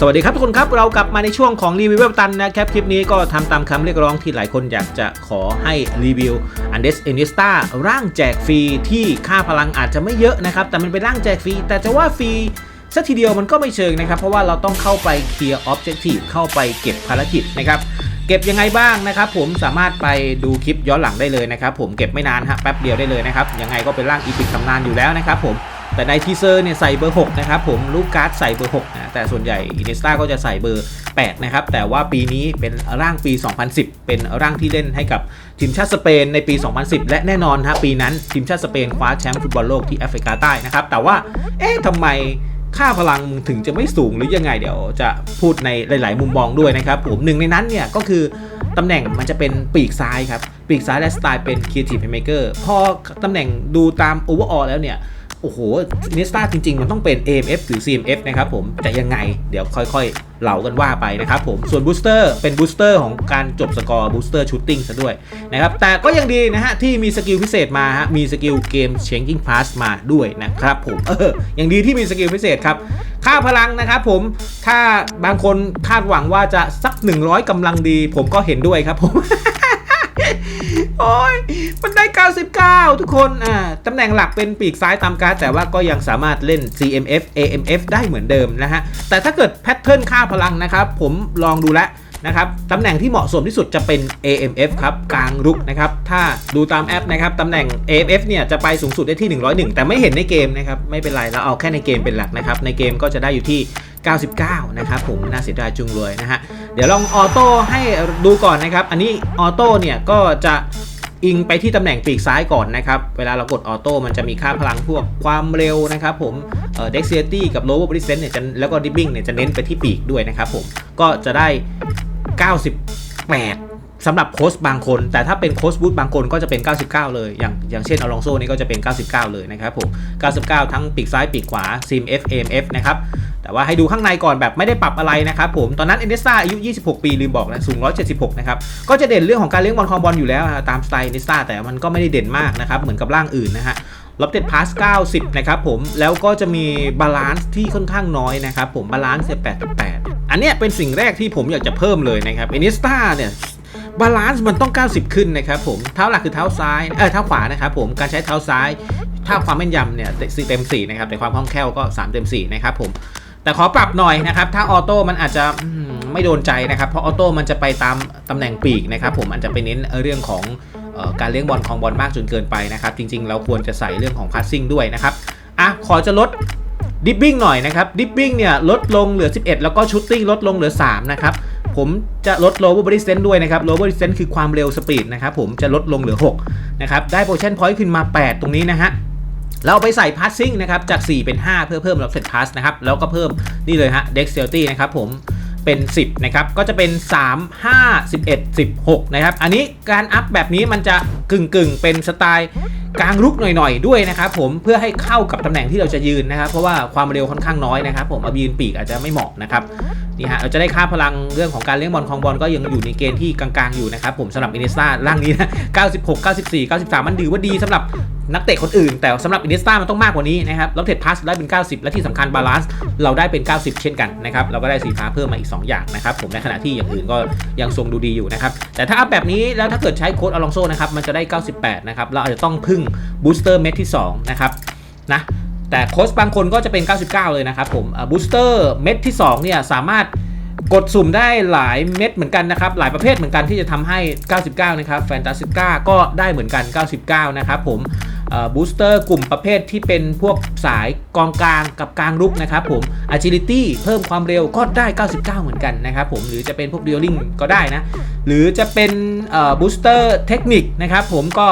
สวัสดีครับทุกคนครับเรากลับมาในช่วงของรีวิวเว็บตันนะครับคลิปนี้ก็ทำตามคำเรียกร้องที่หลายคนอยากจะขอให้รีวิวอันเดสเอนิสตาร่างแจกฟรีที่ค่าพลังอาจจะไม่เยอะนะครับ แต่มันเป็นร่างแจกฟรี แต่จะว่าฟรีสักทีเดียวมันก็ไม่เชิงนะครับ เพราะว่าเราต้องเข้าไปเคลียร์ออบเจกตีฟเข้าไปเก็บภารกิจนะครับเก็บยังไงบ้างนะครับผมสามารถไปดูคลิปย้อนหลังได้เลยนะครับผมเก็บไม่นานฮะแป๊บเดียวได้เลยนะครับยังไงก็เป็นร่างอีพิกตำนานอยู่แล้วนะครับผม แต่ในทีเซอร์เนี่ยใส่เบอร์ 6 นะครับผมลูกการ์ดใส่เบอร์6นะแต่ส่วนใหญ่อินเนสตาก็จะใส่เบอร์ 8 นะครับ แต่ว่าปีนี้เป็นร่างปี 2010 เป็นร่างที่เล่นให้กับทีมชาติสเปนในปี 2010 และแน่นอนฮะปีนั้นทีมชาติสเปนคว้าแชมป์ฟุตบอลโลกที่แอฟริกาใต้นะครับ แต่ว่าเอ๊ะทำไมค่าพลังถึงจะไม่สูงหรือยังไงเดี๋ยวจะพูดในหลาย ๆ มุมมองด้วยนะครับผมหนึ่งในนั้นเนี่ยก็คือตำแหน่งมันจะเป็นปีกซ้ายครับ ปีกซ้ายและสไตล์เป็น Creative Playmaker พอตำแหน่งดูตาม Overall แล้วเนี่ย โอ้โหนิสตาจริง ๆ มันต้องเป็น AMF หรือ CMF นะครับผมจะยังไงเดี๋ยวค่อยๆเหล่ากันว่าไปนะครับผม ส่วนบูสเตอร์เป็นบูสเตอร์ของการจบสกอร์บูสเตอร์ชูตติ้งซะด้วยนะครับ แต่ก็ยังดีนะฮะ ที่มีสกิลพิเศษมาฮะ มีสกิลเกม changing pass มาด้วยนะครับผมเออยังดีที่มีสกิลพิเศษครับค่าพลังนะครับผม ถ้าบางคนคาดหวังว่าจะสัก 100กำลังดี ผมก็เห็นด้วยครับผม โอ้ยมันได้ 99 ทุกคนอ่าตำแหน่งหลักเป็นปีกซ้ายตามการ์ดแต่ว่าก็ยังสามารถเล่น CMF AMF ได้เหมือนเดิมนะฮะ แต่ถ้าเกิดแพทเทิร์นค่าพลังนะครับ ผมลองดูแล้วนะครับตำแหน่งที่เหมาะสมที่สุดจะเป็น AMF ครับกลางรุกนะครับ ถ้าดูตามแอปนะครับตำแหน่ง AMF เนี่ยจะไปสูงสุดได้ที่ 101 แต่ไม่เห็นในเกมนะครับไม่เป็นไรเราเอาแค่ในเกมเป็นหลักนะครับ ในเกมก็จะได้อยู่ที่ 99 นะครับผมน่าเสียดายจุงเลยนะฮะ เดี๋ยวลองออโต้ให้ดูก่อนนะครับ อันนี้ออโต้เนี่ยก็จะ อิงไปที่ตำแหน่งปีกซ้ายก่อนนะครับ เวลาเรากดออโต้มันจะมีค่าพลังพวกความเร็วนะครับผมเอ่อ dexterity กับโลว์บริเซนเนี่ยจะแล้วก็ดิบบิ้งเนี่ยจะเน้นไปที่ปีกด้วยนะครับผมก็จะได้ 98 สำหรับโค้ชบางคน แต่ถ้าเป็นโค้ชบูธบางคนก็จะเป็น 99 เลย อย่างอย่างเช่นอลองโซนี่ก็จะเป็น 99 เลยนะครับผม 99 ทั้งปีกซ้ายปีกขวา sim f M F นะครับ แต่ว่าให้ดูข้างในก่อนแบบไม่ได้ปรับอะไรนะครับผม ตอนนั้นเอเนซ่าอายุ 26 ปีลืมบอกนะ สูง 176 นะครับ ก็จะเด่นเรื่องของการเลี้ยงบอลคอมบอลอยู่แล้วตามสไตล์เอเนซ่าแต่มันก็ไม่ได้เด่นมากนะครับ เหมือนกับร่างอื่นนะฮะล็อบเต็ดพาส90 นะครับผม แล้วก็จะมีบาลานซ์ที่ค่อนข้างน้อยนะครับผม บาลานซ์8.8 อันเนี้ยเป็นสิ่งแรกที่ผมอยากจะเพิ่มเลยนะครับเอเนซ่าเนี่ย บาลานซ์มันต้อง 90 ขึ้นนะครับผมเท้าหลักคือเท้าซ้ายเออเท้าขวานะครับผมการใช้เท้าซ้าย ถ้าความแม่นยำเนี่ยเต็ม4นะครับแต่ความคล่องแคล่วก็ 3 เต็ม4นะครับผมแต่ขอปรับหน่อยนะครับถ้าออโต้มันอาจจะมไม่โดนใจนะครับเพราะออโต้มันจะไปตามตำแหน่งปีกนะครับผมอาจจะไปเน้นเรื่องของออการเลี้ยงบอลของบอลมากจนเกินไปนะครับจริง ๆ เราควรจะใส่เรื่องของพัสซิ่งด้วยนะครับอะขอจะลดดิปปิ้งหน่อยนะครับดิปปิ้งเนี่ยลดลงเหลือ 11 แล้วก็ชุตติ้งลดลงเหลือ 3 นะครับ ผมจะลด lower body strength ด้วยนะครับ lower body strength คือความเร็วสปีดนะครับผมจะลดลงเหลือ 6 นะครับ ได้ position point ขึ้นมา 8 ตรงนี้นะฮะเราไปใส่ passing นะครับ จาก 4 เป็น 5 เพื่อเพิ่ม offset pass นะครับ แล้วก็เพิ่มนี่เลยฮะ dexterity นะครับผม เป็น 10 นะครับ ก็จะเป็น 3 5 11 16 นะครับ อันนี้การอัพแบบนี้มันจะกึ่งกึ่งเป็นสไตล์กลางรุกหน่อยๆ ด้วยนะครับผมเพื่อให้เข้ากับตำแหน่งที่เราจะยืนนะครับ เพราะว่าความเร็วค่อนข้างน้อยนะครับ ผมเอายืนปีกอาจจะไม่เหมาะนะครับนี่ฮะเราจะได้ค่าพลังเรื่องของการเลี้ยงบอลคองบอลก็ยังอยู่ในเกณฑ์ที่กลางๆอยู่นะครับผมสำหรับอินเนสตาร่างนี้นะ96 94 93 มันถือว่าดีสำหรับ นักเตะคนอื่น แต่สำหรับอินเนสตามันต้องมากกว่านี้นะครับแล้วเทรดพาสได้เป็น 90 และที่สำคัญบาลานซ์เราได้เป็น 90 เช่นกันนะครับเราก็ได้สีฟ้าเพิ่มมาอีก 2 อย่างนะครับผมในขณะที่อย่างอื่นก็ยังทรงดูดีอยู่นะครับแต่ถ้าอัพแบบนี้แล้วถ้าเกิดใช้โค้ดอลองโซนะครับมันจะได้ 98 นะครับเราอาจจะต้องพึ่งบูสเตอร์เม็ดที่2นะครับนะแต่โค้ชบางคนก็จะเป็น 99 เลยนะครับผมบูสเตอร์เม็ดที่2เนี่ยสามารถกดสุ่มได้หลายเม็ดเหมือนกันนะครับ หลายประเภทเหมือนกันที่จะทำให้ 99 นะครับแฟนตาซิก้าก็ได้เหมือนกัน 99 นะครับผม บูสเตอร์กลุ่มประเภทที่เป็นพวกสายกองกลางกับกลางรุกนะครับผม agility เพิ่มความเร็วก็ได้ 99 เหมือนกันนะครับผมหรือจะเป็นพวก dealing ก็ได้นะ หรือจะเป็นบูสเตอร์เทคนิคนะครับผมก็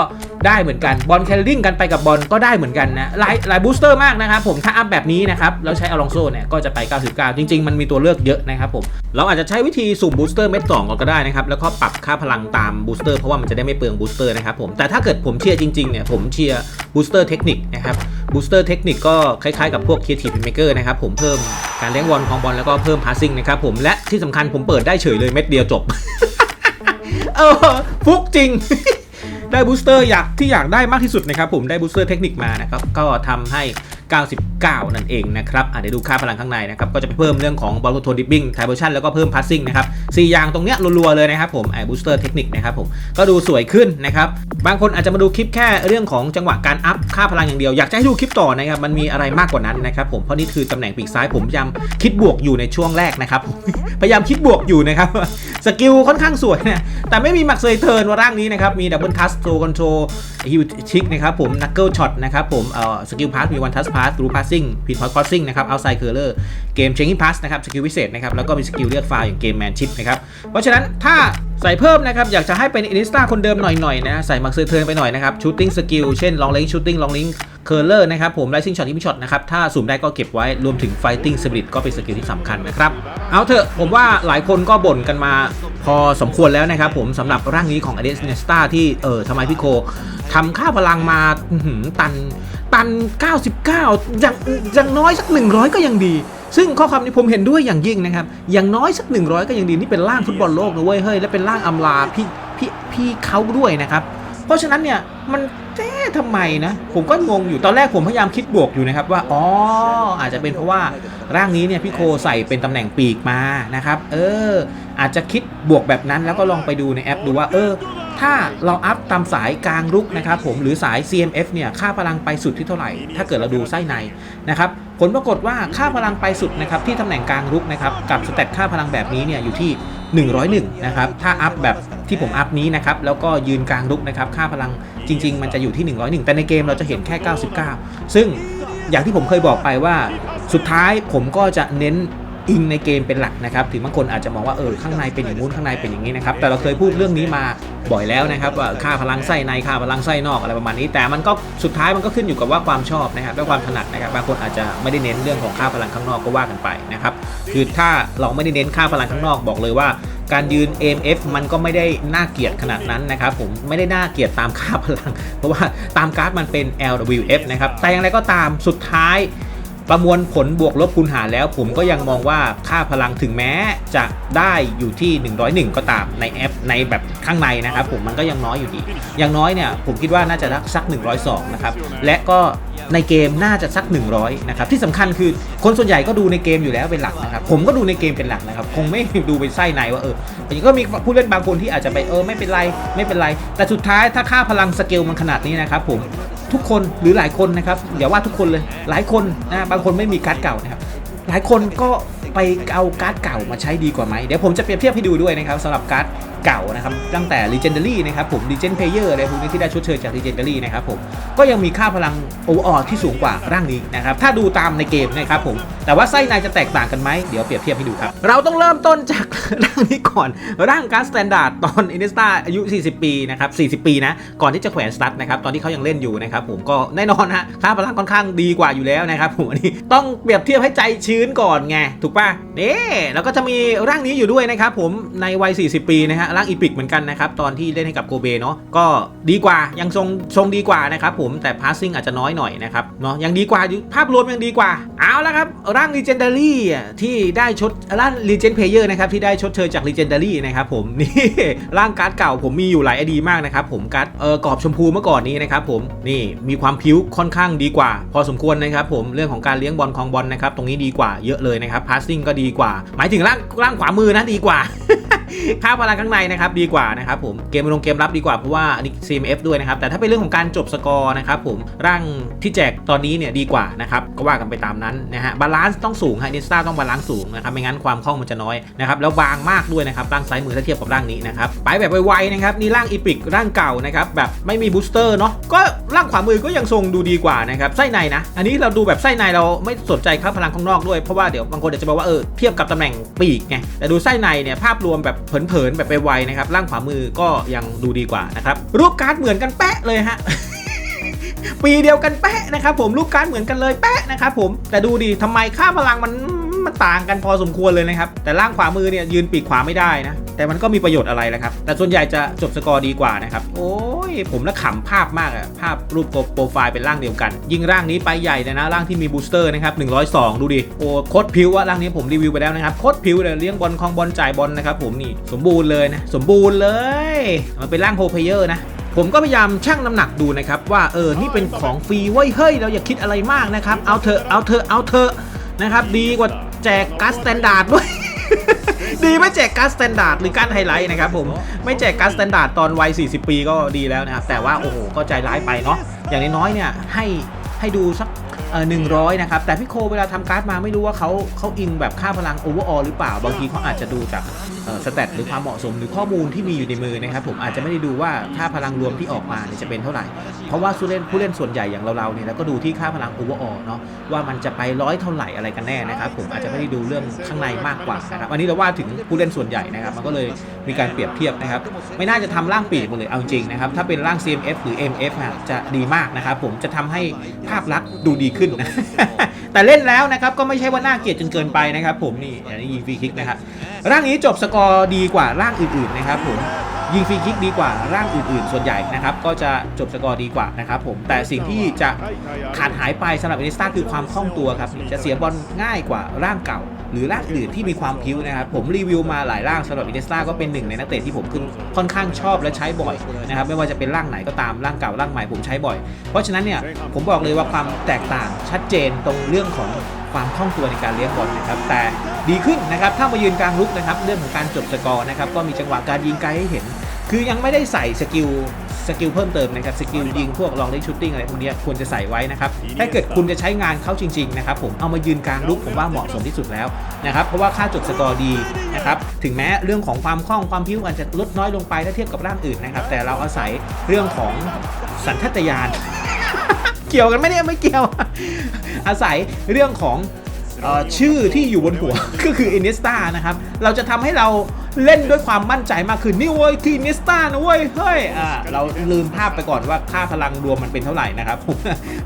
ได้เหมือนกันบอลแคลริ่งกันไปกับบอลก็ได้เหมือนกันนะหลายหลายบูสเตอร์มากนะครับผมถ้าอัพแบบนี้นะครับแล้วใช้อลองโซเนี่ยก็จะไป 99 จริง ๆ มันมีตัวเลือกเยอะนะครับผมเราอาจจะใช้วิธีสุ่มบูสเตอร์เม็ดสองก่อนก็ได้นะครับแล้วก็ปรับค่าพลังตามบูสเตอร์เพราะว่ามันจะได้ไม่เปลืองบูสเตอร์นะครับผมแต่ถ้าเกิดผมเชียร์จริงๆเนี่ยผมเชียร์บูสเตอร์เทคนิคนะครับ บูสเตอร์เทคนิคก็คล้ายๆกับพวก Creative Maker นะครับผมเพิ่มการเลี้ยงบอลของบอลแล้วก็เพิ่มพาสซิ่งนะครับผมและที่สำคัญผมเปิดได้เฉยเลยเม็ดเดียวจบ เออฟุกจริง ได้บูสเตอร์อยากที่อยากได้มากที่สุดนะครับผมได้บูสเตอร์เทคนิคมานะครับก็ทำให้ 99 นั่นเองนะครับอะเดี๋ยวดูค่าพลังข้างในนะครับก็จะไปเพิ่มเรื่องของบอลคอนโทดิปปิ้งไทเบอร์ชันแล้วก็เพิ่มพาสซิ่งนะครับสี่อย่างตรงเนี้ยรัวๆเลยนะครับผมไอ้บูสเตอร์เทคนิคนะครับผมก็ดูสวยขึ้นนะครับบางคนอาจจะมาดูคลิปแค่เรื่องของจังหวะการอัพค่าพลังอย่างเดียวอยากจะให้ดูคลิปต่อนะครับมันมีอะไรมากกว่านั้นนะครับผมเพราะนี่คือตำแหน่งปีกซ้ายผมพยายามคิดบวกอยู่ในช่วงแรกนะครับพยายามคิดบวกอยู่นะครับสกิลค่อนข้างสวยนะแต่ไม่มีมักเซยเทิร์นว่าร่างนี้นะครับมีดับเบิลทัสโตคอนโทรฮิวชิกนะครับผมนักเกิลช็อตนะครับผมเอ่อสกิลพาสมีวันทัสพาสรูพาสซิ่งพินพอตคอสซิ่งนะครับเอาไซเคอร์เลอร์เกมเชงกิ้งพาสนะครับสกิลพิเศษนะครับแล้วก็มีสกิลเลือกไฟล์อย่างเกมแมนชิพนะครับเพราะฉะนั้นถ้าใส่เพิ่มนะครับอยากจะให้เป็นอินิสตาคนเดิมหน่อยๆนะใส่มักเซยเทิร์นไปหน่อยนะครับชูตติ้งสกิลเช่นลองเลงชูตติ้งลองลิงเคอร์เลอร์นะครับผมไลซิ่งช็อตที่มีช็อตนะครับถ้าสุ่มได้ก็เก็บไว้รวมถึงไฟติ้งสปิริตก็เป็นสกิลที่สำคัญนะครับเอาเถอะผมว่าหลายคนก็บ่นกันมาพอสมควรแล้วนะครับผมสำหรับร่างนี้ของอเดสเนสตาที่เออทำไมพี่โคทำค่าพลังมาตัน ตัน 99 อย่างอย่างน้อยสัก 100 ก็ยังดี ซึ่งข้อความนี้ผมเห็นด้วยอย่างยิ่งนะครับ อย่างน้อยสัก 100 ก็ยังดี นี่เป็นร่างฟุตบอลโลกนะเว้ย เฮ้ย และเป็นร่างอำลาพี่พี่พี่เขาด้วยนะครับ เพราะฉะนั้นเนี่ย มันเจ๊ทำไมนะ ผมก็งงอยู่ ตอนแรกผมพยายามคิดบวกอยู่นะครับว่า อ๋อ อาจจะเป็นเพราะว่าร่างนี้เนี่ยพี่โคใส่เป็นตำแหน่งปีกมานะครับ เออ อาจจะคิดบวกแบบนั้นแล้วก็ลองไปดูในแอปดูว่า เออ ถ้าเราอัพตามสายกลางรุกนะครับผมหรือสาย CMF เนี่ยค่าพลังไปสุดที่เท่าไหร่ ถ้าเกิดเราดูไส้ในนะครับผลปรากฏว่าค่าพลังไปสุดนะครับที่ตำแหน่งกลางรุกนะครับกับสเตตค่าพลังแบบนี้เนี่ยอยู่ที่ 101นะครับถ้าอัพแบบที่ผมอัพนี้นะครับแล้วก็ยืนกลางลุกนะครับค่าพลังจริง ๆ มันจะอยู่ที่ 101 แต่ในเกมเราจะเห็นแค่ 99 ซึ่งอย่างที่ผมเคยบอกไปว่า สุดท้ายผมก็จะเน้นอิงในเกมเป็นหลักนะครับ ถึงบางคนอาจจะมองว่าเออข้างในเป็นอย่างนู้นข้างในเป็นอย่างนี้นะครับ แต่เราเคยพูดเรื่องนี้มา บ่อยแล้วนะครับว่าค่าพลังไส้ในค่าพลังไส้นอกอะไรประมาณนี้ แต่มันก็สุดท้ายมันก็ขึ้นอยู่กับว่าความชอบนะครับและความถนัดนะครับบางคนอาจจะไม่ได้เน้นเรื่องของค่าพลังข้างนอกก็ว่ากันไปนะครับคือถ้าเราไม่ได้เน้นค่าพลังข้างนอกบอกเลยว่าการยืน AMF มันก็ไม่ได้น่าเกลียดขนาดนั้นนะครับผมไม่ได้น่าเกลียดตามค่าพลัง เพราะว่าตามการ์ดมันเป็น LWF นะครับแต่อย่างไรก็ตามสุดท้ายประมวลผลบวกลบคูณหารแล้วผมก็ยังมองว่าค่าพลังถึงแม้จะได้อยู่ที่ 101 ก็ตามในแอป ในแบบข้างในนะครับผมมันก็ยังน้อยอยู่ดี อย่างน้อยเนี่ยผมคิดว่าน่าจะสัก 102 นะครับ และก็ในเกมน่าจะสัก 100 นะครับ ที่สำคัญคือคนส่วนใหญ่ก็ดูในเกมอยู่แล้วเป็นหลักนะครับ ผมก็ดูในเกมเป็นหลักนะครับ คงไม่ดูไปไส้ในว่าเอออย่างทีก็มีผู้เล่นบางคนที่อาจจะไปเออไม่เป็นไรไม่เป็นไร แต่สุดท้ายถ้าค่าพลังสเกลมันขนาดนี้นะครับผมทุกคนหรือหลายคนนะครับอย่าว่าทุกคนเลยหลายคนนะบางคนไม่มีการ์ดเก่านะครับหลายคนก็ไปเอาการ์ดเก่ามาใช้ดีกว่าไหมเดี๋ยวผมจะเปรียบเทียบให้ดูด้วยนะครับสำหรับการ์ด เก่านะครับตั้งแต่ Legendary นะครับผม Legend Player อะไรพวกนี้ที่ได้ชดเชยจาก Legendary นะครับผมก็ยังมีค่าพลัง Overall ที่สูงกว่าร่างนี้นะครับถ้าดูตามในเกมนะครับผมแต่ว่าไส้ในจะแตกต่างกันไหมเดี๋ยวเปรียบเทียบให้ดูครับ เราต้องเริ่มต้นจาก ร่างนี้ก่อน ร่างการ์ดสแตนดาร์ดตอนอินสตาอายุ 40 ปีนะครับ40 ปีนะก่อนที่จะแขวนสตั๊ดนะครับตอนที่เขายังเล่นอยู่นะครับผมก็แน่นอนฮะค่าพลังค่อนข้างดีกว่าอยู่แล้วนะครับผมอันนี้ต้องเปรียบเทียบให้ใจชื้นก่อนไงถูกป่ะเน่แล้วก็จะมีร่างนี้อยู่ด้วยนะครับผมในวัย 40 ปีนะฮะร่างอีพิกเหมือนกันนะครับ ตอนที่เล่นให้กับโกเบเนาะก็ดีกว่ายังทรงทรงดีกว่านะครับผมแต่พาสซิ่งอาจจะน้อยหน่อยนะครับเนาะยังดีกว่าอยู่ภาพรวมยังดีกว่า เอาละครับร่าง Legendary อ่ที่ได้ชดร่าง Legend Player นะครับที่ได้ชดเชยจาก Legendary นะครับผมนี่ร่างการ์ดเก่าผมมีอยู่หลายไอดีมากนะครับผมการ์ดเอ่อกรอบชมพูเมื่อก่อนนี้นะครับผมนี่มีความพิ้วค่อนข้างดีกว่า พอสมควรนะครับผมเรื่องของการเลี้ยงบอลของบอลนะครับตรงนี้ดีกว่าเยอะเลยนะครับพาสซิ่งก็ดีกว่า หมายถึงร่างร่างขวามือนะดีกว่า ค่าพลังข้างในนะครับดีกว่านะครับผมเกมลงเกมรับดีกว่าเพราะว่าอันนี้ CMF ด้วยนะครับแต่ถ้าเป็นเรื่องของการจบสกอร์นะครับผมร่างที่แจกตอนนี้เนี่ยดีกว่านะครับก็ว่ากันไปตามนั้นนะฮะบาลานซ์ต้องสูงฮะนิสตาต้องบาลานซ์สูงนะครับไม่งั้นความคล่องมันจะน้อยนะครับแล้วบางมากด้วยนะครับร่างซ้ายมือถ้าเทียบกับร่างนี้นะครับไปแบบไวๆนะครับนี่ร่างอีพิกร่างเก่านะครับแบบไม่มีบูสเตอร์เนาะก็ร่างขวามือก็ยังทรงดูดีกว่านะครับไส้ในนะ อันนี้เราดูแบบไส้ในเราไม่สนใจค่าพลังข้างนอกด้วยเพราะว่าเดี๋ยวบางคนอาจจะบอกว่าเออเทียบกับตำแหน่งปีกไงแต่ดูไส้ในเนี่ยภาพรวมแบบเผินๆแบบไปไวนะครับล่างขวามือก็ยังดูดีกว่านะครับรูปการ์ดเหมือนกันแปะเลยฮะปีเดียวกันแปะนะครับผมรูปการ์ดเหมือนกันเลยแปะนะครับผมแต่ดูดิทำไมค่าพลังมัน มันต่างกันพอสมควรเลยนะครับ แต่ล่างขวามือเนี่ยยืนปีกขวาไม่ได้นะ แต่มันก็มีประโยชน์อะไรนะครับ แต่ส่วนใหญ่จะจบสกอร์ดีกว่านะครับ โอ้ย ผมละขำภาพมากอะภาพรูปโปรไฟล์เป็นร่างเดียวกัน ยิ่งร่างนี้ไปใหญ่เลยนะ ร่างที่มีบูสเตอร์นะครับ102 ดูดิ โอ้โคตรพิวอะร่างนี้ผมรีวิวไปแล้วนะครับ โคตรพิวเลยเลี้ยงบอลคองบอลจ่ายบอลนะครับผมนี่สมบูรณ์เลยนะ สมบูรณ์เลย มันเป็นร่างโฮเพเยอร์นะผมก็พยายามชั่งน้ำหนักดูนะครับ ว่าเออ นี่เป็นของฟรีเว้ยเฮ้ย เราอย่าคิดอะไรมากนะครับ เอาเถอะเอาเถอะเอาเถอะนะครับ ดีกว่า แจกการ์ดสแตนดาร์ดด้วย ดีไม่แจกการ์ดสแตนดาร์ดหรือการไฮไลท์นะครับผมไม่แจกการ์ดสแตนดาร์ดตอนวัย 40 ปีก็ดีแล้วนะครับ แต่ว่าโอ้โหก็ใจร้ายไปเนาะอย่างน้อยๆเนี่ยให้ให้ดูสัก หนึ่งร้อยนะครับ แต่พี่โคเวลาทำการ์ดมาไม่รู้ว่าเขาเขาอิงแบบค่าพลังโอเวอร์ออลหรือเปล่า บางทีเขาอาจจะดูจากสแตทหรือความเหมาะสมหรือข้อมูลที่มีอยู่ในมือนะครับ ผมอาจจะไม่ได้ดูว่าค่าพลังรวมที่ออกมาเนี่ยจะเป็นเท่าไหร่ เพราะว่าผู้เล่นผู้เล่นส่วนใหญ่อย่างเราๆเนี่ยเราก็ดูที่ค่าพลังโอเวอร์ออลเนาะว่ามันจะไปร้อยเท่าไหร่อะไรกันแน่นะครับ ผมอาจจะไม่ได้ดูเรื่องข้างในมากกว่านะครับอันนี้เราว่าถึงผู้เล่นส่วนใหญ่นะครับมันก็เลย มีการเปรียบเทียบนะครับ ไม่น่าจะทำร่างปีกหมดเลยเอาจริงนะครับ ถ้าเป็นร่าง CMF หรือ MF อะจะดีมากนะครับ ผมจะทำให้ภาพลักษณ์ดูดีขึ้นนะแต่เล่นแล้วนะครับก็ไม่ใช่ว่าน่าเกลียดจนเกินไปนะครับ ผมนี่อันนี้ยิงฟรีคิกนะครับร่างนี้จบสกอร์ดีกว่าร่างอื่นๆนะครับผมยิงฟรีคิกดีกว่าร่างอื่นๆ ส่วนใหญ่นะครับก็จะจบสกอร์ดีกว่านะครับผมแต่สิ่งที่จะขาดหายไปสำหรับเอนิสตาคือความคล่องตัวครับจะเสียบอลง่ายกว่าร่างเก่า หรือร่างอื่นที่มีความพิ้วนะครับ ผมรีวิวมาหลายร่างสำหรับอินเนสตาก็เป็นหนึ่งในนักเตะที่ผมขึ้นค่อนข้างชอบและใช้บ่อยนะครับไม่ว่าจะเป็นร่างไหนก็ตามร่างเก่าร่างใหม่ผมใช้บ่อย เพราะฉะนั้นเนี่ยผมบอกเลยว่าความแตกต่างชัดเจนตรงเรื่องของความคล่องตัวในการเลี้ยงบอลนะครับ แต่ดีขึ้นนะครับถ้ามายืนกลางลุกนะครับ เรื่องของการจบสกอร์นะครับก็มีจังหวะการยิงไกลให้เห็น คือยังไม่ได้ใส่สกิล สกิลเพิ่มเติมนะครับสกิลยิงพวกลองได้ชูตติ้งอะไรพวกเนี้ยควรจะใส่ไว้นะครับถ้าเกิดคุณจะใช้งานเขาจริงๆนะครับผมเอามายืนกลางลุกผมว่าเหมาะสมที่สุดแล้วนะครับเพราะว่าค่าจบสกอร์ดีนะครับถึงแม้เรื่องของความคล่องความพิ้วอาจจะลดน้อยลงไปถ้าเทียบกับร่างอื่นนะครับแต่เราอาศัยเรื่องของสัญชาตญาณเกี่ยวกันไหมเนี่ยไม่เกี่ยว อาศัยเรื่องของเออ ชื่อที่อยู่บนหัว ก็คืออินเนสตานะครับ เราจะทำให้เราเล่นด้วยความมั่นใจมากขึ้นนี่เว้ยคืออินเนสตานะเว้ยเฮ้ยเราลืมภาพไปก่อนว่าค่าพลังรวมมันเป็นเท่าไหร่นะครับ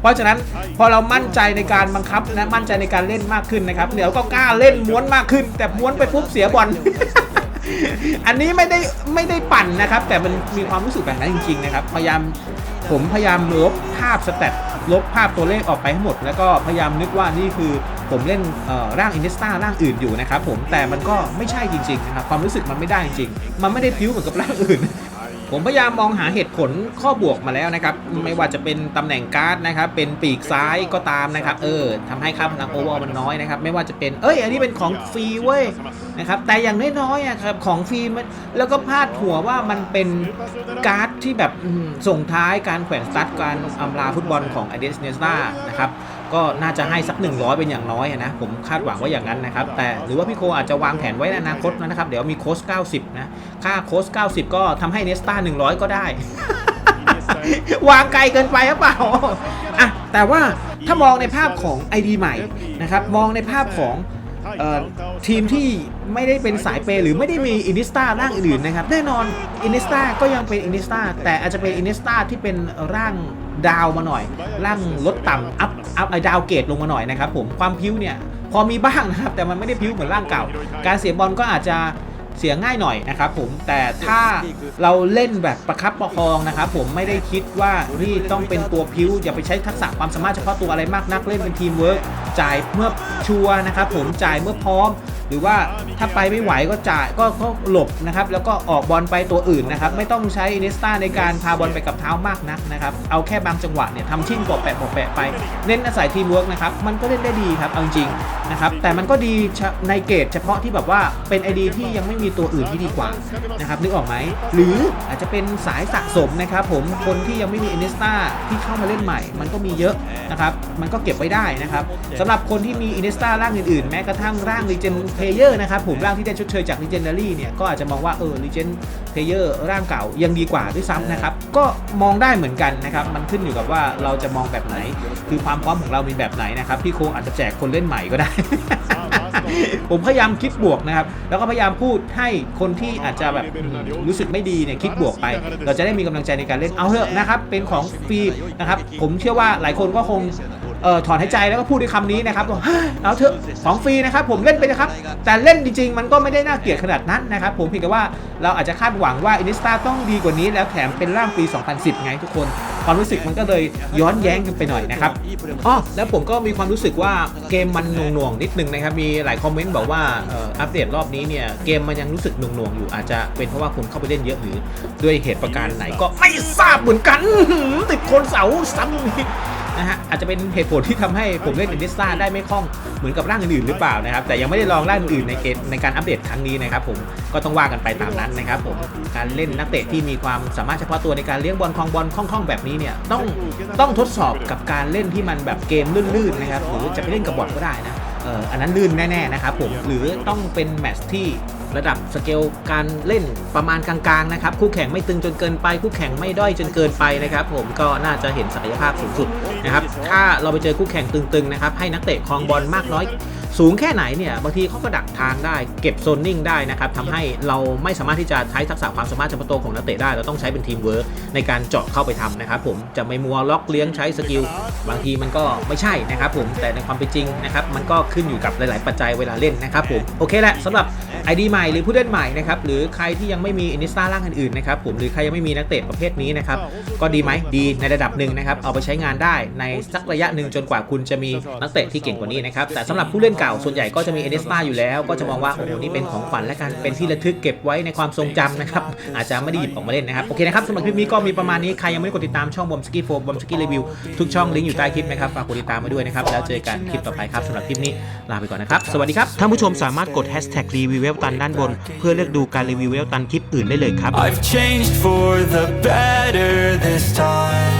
เพราะฉะนั้นพอเรามั่นใจในการบังคับนะมั่นใจในการเล่นมากขึ้นนะครับเดี๋ยวก็กล้าเล่นม้วนมากขึ้น แต่ม้วนไปปุ๊บเสียบอลอันนี้ไม่ได้ไม่ได้ปั่นนะครับ แต่มันมีความรู้สึกแบบนั้นจริง ๆ นะครับ พยายามผมพยายามลบภาพสแตท ลบภาพตัวเลขออกไปให้หมด แล้วก็พยายามนึกว่านี่คือผมเล่นร่างอินเนสตาร่างอื่นอยู่นะครับผมแต่มันก็ไม่ใช่จริงๆนะครับความรู้สึกมันไม่ได้จริงๆมันไม่ได้พิ้วเหมือนกับร่างอื่น ผมพยายามมองหาเหตุผลข้อบวกมาแล้วนะครับไม่ว่าจะเป็นตำแหน่งการ์ดนะครับเป็นปีกซ้ายก็ตามนะครับเออทำให้ค่าพลังโอเวอร์มันน้อยนะครับไม่ว่าจะเป็นเอ้ยอันนี้เป็นของฟรีเว้ย นะครับแต่อย่างน้อยๆอะครับของฟรีมันแล้วก็พาดหัวว่ามันเป็นการ์ดที่แบบส่งท้ายการแขวนสตั๊ดการอำลาฟุตบอลของอเดสเนสตานะครับก็น่าจะให้สัก 100 เป็นอย่างน้อยนะผมคาดหวังว่าอย่างนั้นนะครับ แต่หรือว่าพี่โคอาจจะวางแผนไว้ในอนาคตนะครับ เดี๋ยวมีโค้ช90 นะ ค่าโค้ช90 ก็ทำให้เนสตา100 ก็ได้ วางไกลเกินไปหรือเปล่าอะแต่ว่าถ้ามองในภาพของ ID ใหม่นะครับ มองในภาพของ ทีมที่ไม่ได้เป็นสายเปย์หรือไม่ได้มีอินิสตาร่างอื่นๆนะครับ แน่นอนอินิสตาก็ยังเป็นอินิสตาแต่อาจจะเป็นอินิสตาที่เป็นร่างดาวมาหน่อย ร่างลดต่ำอัพอัพไอดาวเกรดลงมาหน่อยนะครับผมความพิ้วเนี่ยพอมีบ้างนะครับแต่มันไม่ได้พิ้วเหมือนร่างเก่า การเสียบอลก็อาจจะ เสียง่ายหน่อยนะครับผมแต่ถ้าเราเล่นแบบประคับประคองนะครับผมไม่ได้คิดว่านี่ต้องเป็นตัวพิ้วอย่าไปใช้ทักษะความสามารถเฉพาะตัวอะไรมากนักเล่นเป็นทีมเวิร์กจ่ายเมื่อชัวร์นะครับผมจ่ายเมื่อพร้อม หรือว่าถ้าไปไม่ไหวก็จ่ายก็ก็หลบนะครับ แล้วก็ออกบอลไปตัวอื่นนะครับ ไม่ต้องใช้เนสตาในการพาบอลไปกับเท้ามากนักนะครับ เอาแค่บางจังหวะเนี่ยทำชิ่งปอกแปะปอกแปะไป เน้นอาศัยทีมเวิร์กนะครับ มันก็เล่นได้ดีครับ เอาจริงนะครับ แต่มันก็ดีในเกรดเฉพาะที่แบบว่าเป็นไอดีที่ยังไม่มีตัวอื่นที่ดีกว่านะครับ นึกออกไหม หรืออาจจะเป็นสายสะสมนะครับผม คนที่ยังไม่มีเอเนสตาที่เข้ามาเล่นใหม่ มันก็มีเยอะนะครับ มันก็เก็บไว้ได้นะครับสำหรับคนที่มีอินเนสตาร่างอื่นๆ แม้กระทั่งร่าง r e g e n Player นะครับผมร่างที่ได้ชดเชยจาก Legendary เนี่ยก็อาจจะมองว่าเออ Legend Player ร่างเก่ายังดีกว่าด้วยซ้ำนะครับ ก็มองได้เหมือนกันนะครับ มันขึ้นอยู่กับว่าเราจะมองแบบไหน คือความพร้อมของเรามีแบบไหนนะครับ พี่โคงอาจจะแจกคนเล่นใหม่ก็ได้ ผมพยายามคิดบวกนะครับ แล้วก็พยายามพูดให้คนที่อาจจะแบบรู้สึกไม่ดีเนี่ยคิดบวกไป เราจะได้มีกำลังใจในการเล่นเอาเถอะนะครับ เป็นของฟรีนะครับ ผมเชื่อว่าหลายคนก็คง เอ่อถอนหายใจแล้วก็พูดด้วยคำนี้นะครับว่าเอาเถอะของฟรีนะครับผมเล่นไปนะครับ แต่เล่นจริงๆ มันก็ไม่ได้น่าเกลียดขนาดนั้นนะครับ ผมเพียงแต่ว่าเราอาจจะคาดหวังว่าอินิสตาต้องดีกว่านี้ แล้วแถมเป็นร่างปี 2010 ไงทุกคน ความรู้สึกมันก็เลยย้อนแย้งกันไปหน่อยนะครับอ๋อแล้วผมก็มีความรู้สึกว่าเกมมันหน่วงๆนิดนึงนะครับมีหลายคอมเมนต์บอกว่าอ,อ,อัปเดตรอบนี้เนี่ยเกมมันยังรู้สึกหน่วงๆอยู่อาจจะเป็นเพราะว่าคนเข้าไปเล่นเยอะหรือด้วยเหตุประการไหนก็ไม่ทราบเหมือนกันติดคนเสาซ้ำ นะฮะอาจจะเป็นเหตุผลที่ทำให้ผมเล่นอินดิสตาได้ไม่คล่องเหมือนกับร่างอื่นๆหรือเปล่านะครับ แต่ยังไม่ได้ลองร่างอื่นในเกมในการอัปเดตครั้งนี้นะครับผมก็ต้องว่ากันไปตามนั้นนะครับผมการเล่นนักเตะที่มีความสามารถเฉพาะตัวในการเลี้ยงบอลคลองบอลคล่องๆแบบนี้เนี่ยต้องต้องทดสอบกับการเล่นที่มันแบบเกมลื่นๆนะครับหรือจะไปเล่นกับบอทก็ได้นะเอออันนั้นลื่นแน่ๆนะครับผมหรือต้องเป็นแมตช์ที่ ระดับสเกลการเล่นประมาณกลางๆนะครับคู่แข่งไม่ตึงจนเกินไป คู่แข่งไม่ด้อยจนเกินไปนะครับผมก็น่าจะเห็นศักยภาพสูงสุดนะครับถ้าเราไปเจอคู่แข่งตึงๆนะครับให้นักเตะคลองบอลมากน้อย สูงแค่ไหนเนี่ยบางทีเขาก็ดักทางได้ เก็บโซนนิ่งได้นะครับทำให้เราไม่สามารถที่จะใช้ทักษะความสามารถเฉพาะตัวของนักเตะได้ เราต้องใช้เป็นทีมเวิร์กในการเจาะเข้าไปทำนะครับผมจะไม่มัวล็อกเลี้ยงใช้สกิลบางทีมันก็ไม่ใช่นะครับผมแต่ในความเป็นจริงนะครับมันก็ขึ้นอยู่กับหลาย ๆ ปัจจัยเวลาเล่นนะครับผมโอเคแหละสำหรับ ID ใหม่หรือผู้เล่นใหม่นะครับหรือใครที่ยังไม่มีอินิสตาร่างอื่นๆนะครับผมหรือใครยังไม่มีนักเตะประเภทนี้นะครับก็ดีไหมดีในระดับหนึ่งนะครับเอาไปใช้งานได้ในสักระยะหนึ่งจนกว่าคุณจะมีนักเตะที่เก่งกว่านี้นะครับแต่สำหรับผู้เล่นเก่าส่วนใหญ่ก็จะมีอินิสตาอยู่แล้ว ก็จะมองว่าโอ้โหนี่เป็นของขวัญและกันเป็นที่ระทึกเก็บไว้ในความทรงจำนะครับอาจจะไม่ได้หยิบออกมาเล่นนะครับโอเคนะครับสำหรับคลิปนี้ก็มีประมาณนี้ใครยังไม่ได้กดติดตามช่องบอมสกี้โฟบอมสกี้รีวิวทุกช่องลิงก์อยู่ใต้คลิปนะครับฝากกดติดตามมาด้วยนะครับแล้วเจอกันคลิปต่อไปครับสำหรับคลิปนี้ลาไปก่อนนะครับสวัสดีครับท่านผู้ชมสามารถกด hashtag รีวิวเวลตันด้านบน เพื่อเลือกดูการรีวิวเวลตันคลิปอื่นได้เลยครับ I've changed for the better this time.